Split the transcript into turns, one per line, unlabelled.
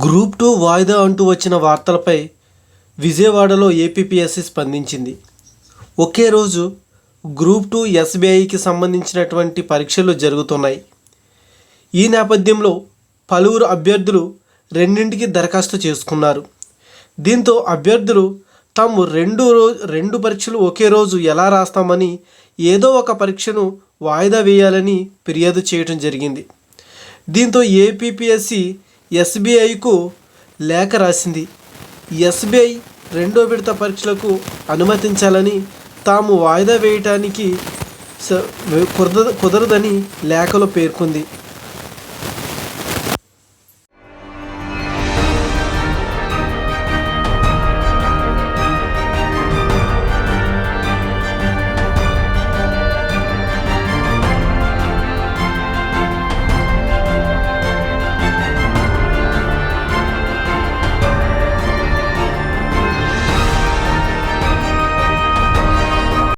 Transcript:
Group two వాయిదా అంటూ వచ్చిన వార్తలపై విజయవాడలో ఏపీపీఎస్సీ స్పందించింది. ఒకే రోజు గ్రూప్ టూ ఎస్బీఐకి సంబంధించినటువంటి పరీక్షలు జరుగుతున్నాయి. ఈ నేపథ్యంలో పలువురు అభ్యర్థులు రెండింటికి దరఖాస్తు చేసుకున్నారు. దీంతో అభ్యర్థులు తాము రెండు రోజు రెండు పరీక్షలు ఒకే రోజు ఎలా రాస్తామని ఏదో ఒక పరీక్షను వాయిదా వేయాలని ఫిర్యాదు చేయడం జరిగింది. దీంతో ఏపీపీఎస్సి ఎస్బీఐకు లేఖ రాసింది. ఎస్బీఐ రెండో విడత పరీక్షలకు అనుమతించాలని తాము వాయిదా వేయటానికి స- కుదరదని లేఖలో పేర్కొంది.